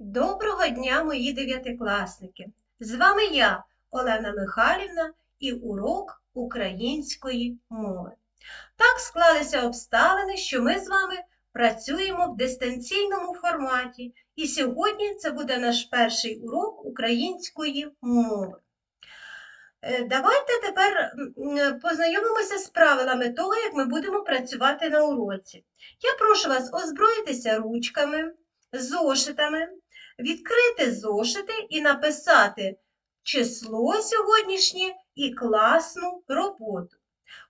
Доброго дня, мої дев'ятикласники! З вами я, Олена Михайлівна, і урок української мови. Так склалися обставини, що ми з вами працюємо в дистанційному форматі, і сьогодні це буде наш перший урок української мови. Е, Давайте тепер познайомимося з правилами того, як ми будемо працювати на уроці. Я прошу вас озброїтися ручками, зошитами, відкрити зошити і написати число сьогоднішнє і класну роботу.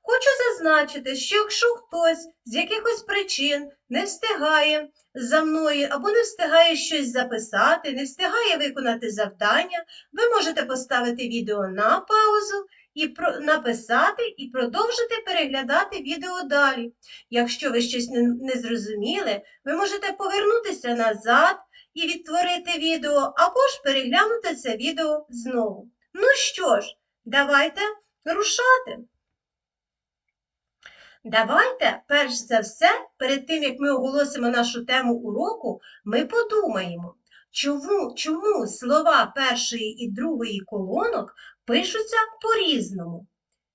Хочу зазначити, що якщо хтось з якихось причин не встигає за мною або не встигає щось записати, не встигає виконати завдання, ви можете поставити відео на паузу і написати і продовжити переглядати відео далі. Якщо ви щось не зрозуміли, ви можете повернутися назад і відтворити відео, або ж переглянути це відео знову. Ну що ж, давайте рушати. Давайте, перш за все, перед тим, як ми оголосимо нашу тему уроку, ми подумаємо, чому, чому слова першої і другої колонок пишуться по-різному.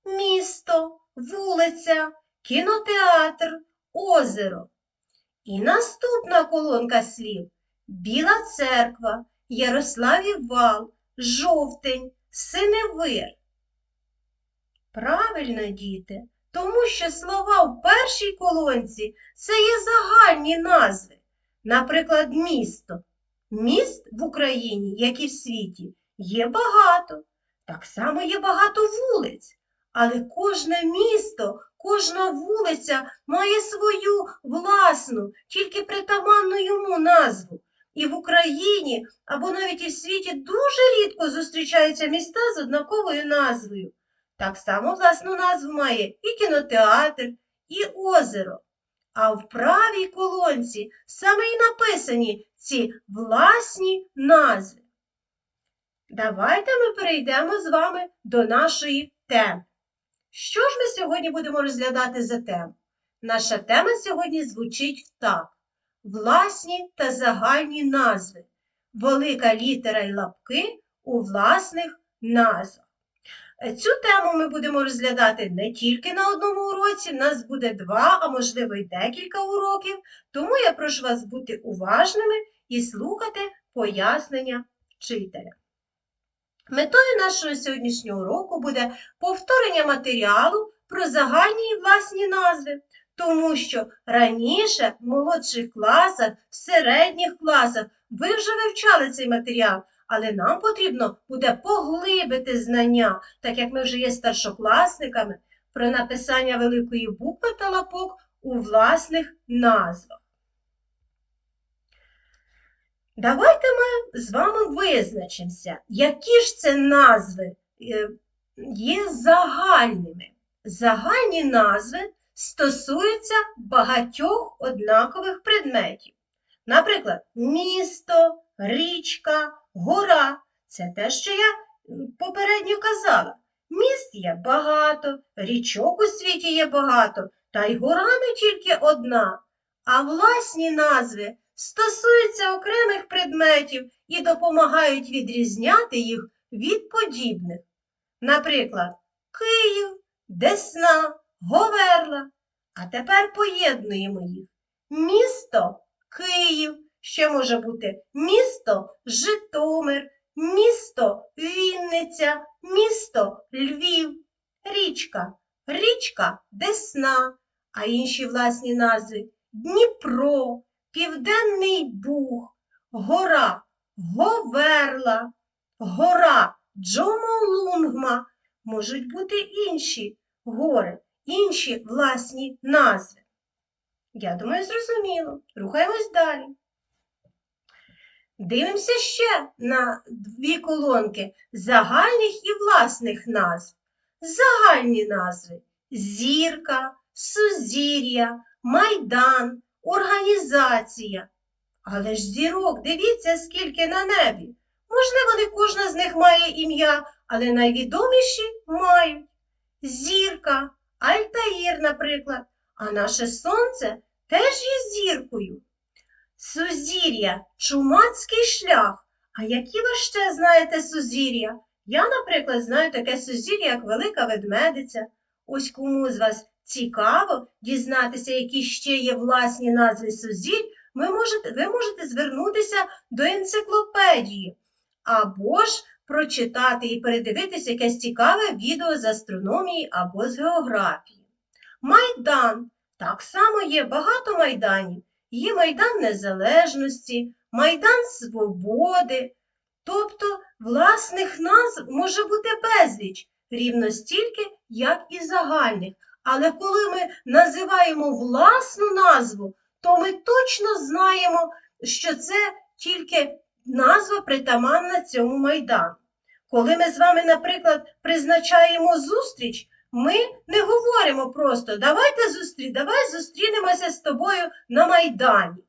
Місто, вулиця, кінотеатр, озеро. І наступна колонка слів Біла церква, Ярославів вал, жовтень, синевир. Правильно, діти, тому що слова в першій колонці це є загальні назви. Наприклад, місто. Міст в Україні, як і в світі, є багато. Так само є багато вулиць. Але кожне місто, кожна вулиця має свою власну, тільки притаманну йому назву. І в Україні або навіть і в світі дуже рідко зустрічаються міста з однаковою назвою. Так само власну назву має і кінотеатр, і озеро. А в правій колонці саме і написані ці власні назви. Давайте ми перейдемо з вами до нашої теми. Що ж ми сьогодні будемо розглядати за тему? Наша тема сьогодні звучить так: власні та загальні назви. Велика літера і лапки у власних назвах. Цю тему ми будемо розглядати не тільки на одному уроці, в нас буде два, а можливо й декілька уроків, тому я прошу вас бути уважними і слухати пояснення вчителя. Метою нашого сьогоднішнього уроку буде повторення матеріалу про загальні і власні назви, тому що раніше в молодших класах, в середніх класах ви вже вивчали цей матеріал, але нам потрібно буде поглибити знання, так як ми вже є старшокласниками, про написання великої букви та лапок у власних назвах. Давайте ми з вами визначимося, які ж це назви е, є загальними. Загальні назви стосуються багатьох однакових предметів. Наприклад, місто, річка, гора це те, що я попередньо казала. Міст є багато, річок у світі є багато, та й гора не тільки одна, а власні назви стосуються окремих предметів і допомагають відрізняти їх від подібних. Наприклад, Київ, Десна, Говерла. А тепер поєднуємо їх. Місто Київ, ще може бути місто Житомир, місто Вінниця, місто Львів, річка, річка Десна, а інші власні назви Дніпро, Південний Буг, гора Говерла, гора Джомолунгма, можуть бути інші гори, інші власні назви. Я думаю, зрозуміло. Рухаємось далі. Дивимося ще на дві колонки загальних і власних назв. Загальні назви зірка, сузір'я, майдан, організація. Але ж зірок, дивіться, скільки на небі. Можливо, не кожна з них має ім'я, але найвідоміші мають. Зірка, Альтаїр, наприклад, а наше сонце теж є зіркою. Сузір'я, чумацький шлях. А які ви ще знаєте сузір'я? Я, наприклад, знаю таке сузір'я, як Велика Ведмедиця. Ось кому з вас цікаво дізнатися, які ще є власні назви сузір'я, ви можете, ви можете звернутися до енциклопедії або ж прочитати і передивитися якесь цікаве відео з астрономії або з географії. Майдан. Так само є багато майданів. Є Майдан Незалежності, Майдан Свободи. Тобто власних назв може бути безліч, рівно стільки, як і загальних. Але коли ми називаємо власну назву, то ми точно знаємо, що це тільки назва притаманна цьому майдану. Коли ми з вами, наприклад, призначаємо зустріч, ми не говоримо просто давайте зустрі, давай зустрінемося з тобою на Майдані.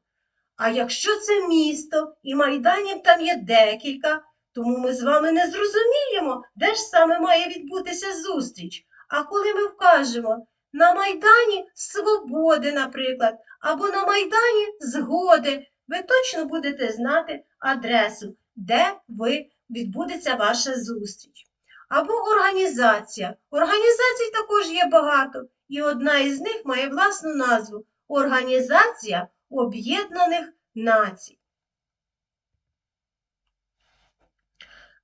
А якщо це місто і майданів там є декілька, тому ми з вами не зрозуміємо, де ж саме має відбутися зустріч. А коли ми вкажемо на Майдані Свободи, наприклад, або на Майдані Згоди, ви точно будете знати адресу, де ви відбудеться ваша зустріч. Або організація. Організацій також є багато, і одна із них має власну назву Організація Об'єднаних Націй.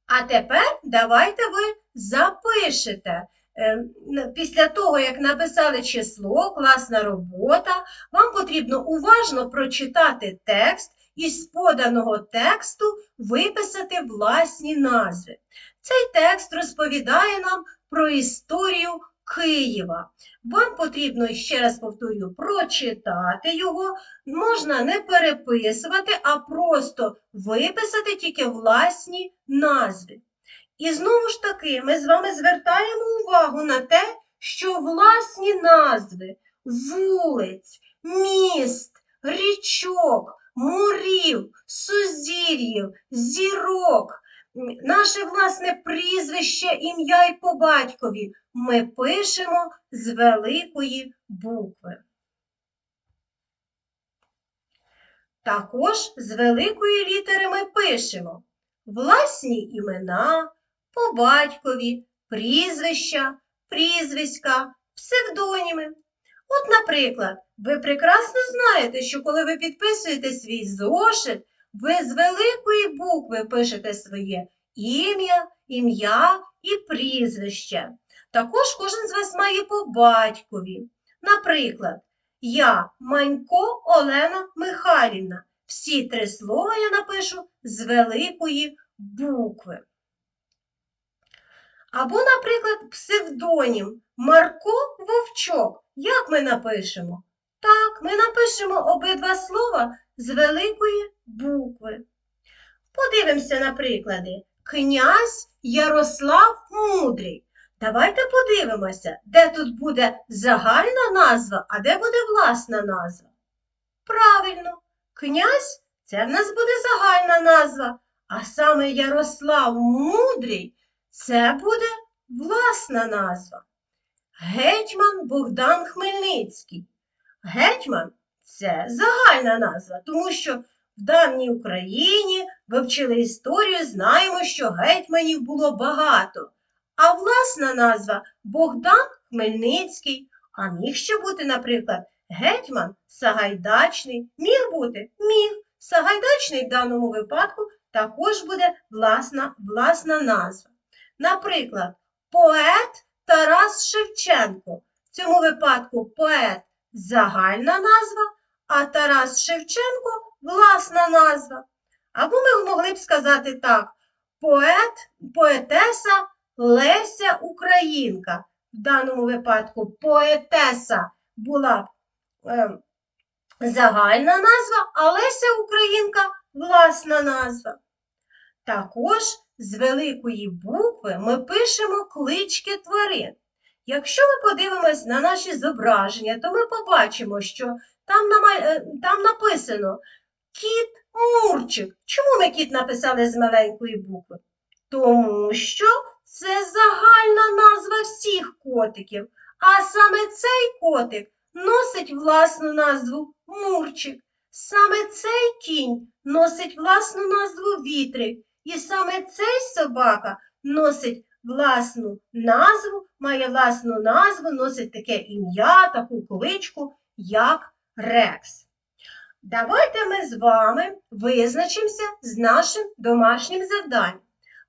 А тепер давайте ви запишете. Е, Після того, як написали число, класна робота, вам потрібно уважно прочитати текст і з поданого тексту виписати власні назви. Цей текст розповідає нам про історію Києва. Вам потрібно, ще раз повторю, прочитати його, можна не переписувати, а просто виписати тільки власні назви. І знову ж таки, ми з вами звертаємо увагу на те, що власні назви вулиць, міст, річок, морів, сузір'їв, зірок, наше власне прізвище, ім'я і по батькові ми пишемо з великої букви. Також з великої літери ми пишемо власні імена, по батькові, прізвища, прізвиська, псевдоніми. От, наприклад, ви прекрасно знаєте, що коли ви підписуєте свій зошит, ви з великої букви пишете своє ім'я, ім'я і прізвище. Також кожен з вас має по батькові. Наприклад, я Манько Олена Михайлівна. Всі три слова я напишу з великої букви. Або, наприклад, псевдонім Марко Вовчок. Як ми напишемо? Так, ми напишемо обидва слова з великої букви. Подивимося на приклади. Князь Ярослав Мудрий. Давайте подивимося, де тут буде загальна назва, а де буде власна назва. Правильно, князь це в нас буде загальна назва, а саме Ярослав Мудрий це буде власна назва. Гетьман Богдан Хмельницький. Гетьман це загальна назва, тому що в давній Україні ви вчили історію, знаємо, що гетьманів було багато. А власна назва Богдан Хмельницький, а міг ще бути, наприклад, гетьман Сагайдачний. Міг бути? Міг. Сагайдачний в даному випадку також буде власна, власна назва. Наприклад, поет Тарас Шевченко. В цьому випадку поет загальна назва, а Тарас Шевченко власна назва. Або ми могли б сказати так: поет, поетеса Леся Українка. В даному випадку поетеса була е, загальна назва, а Леся Українка власна назва. Також з великої букви ми пишемо клички тварин. Якщо ми подивимось на наші зображення, то ми побачимо, що там, нама- е, там написано кіт Мурчик. Чому ми кіт написали з маленької букви? Тому що це загальна назва всіх котиків, а саме цей котик носить власну назву Мурчик. Саме цей кінь носить власну назву вітрик, і саме цей собака носить власну назву, має власну назву, носить таке ім'я, таку кличку, як Рекс. Давайте ми з вами визначимося з нашим домашнім завданням.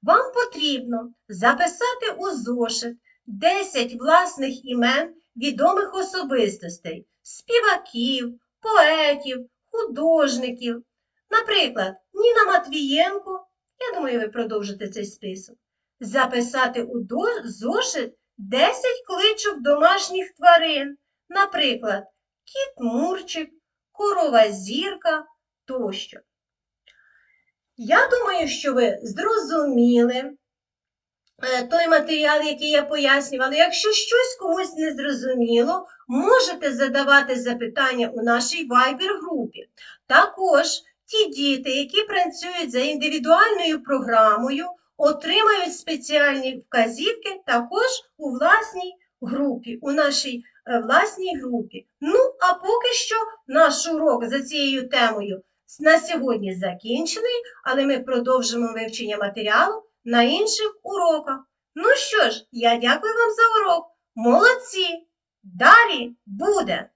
Вам потрібно записати у зошит 10 власних імен відомих особистостей, співаків, поетів, художників. Наприклад, Ніна Матвієнко, я думаю, ви продовжите цей список. Записати у зошит 10 кличок домашніх тварин, наприклад, кіт Мурчик, корова зірка тощо. Я думаю, що ви зрозуміли е, той матеріал, який я пояснювала. Якщо щось комусь не зрозуміло, можете задавати запитання у нашій Viber-групі. Також ті діти, які працюють за індивідуальною програмою, отримають спеціальні вказівки також у власній групі, у нашій е, власній групі. Ну, а поки що наш урок за цією темою на сьогодні закінчений, але ми продовжимо вивчення матеріалу на інших уроках. Ну що ж, я дякую вам за урок. Молодці! Далі буде!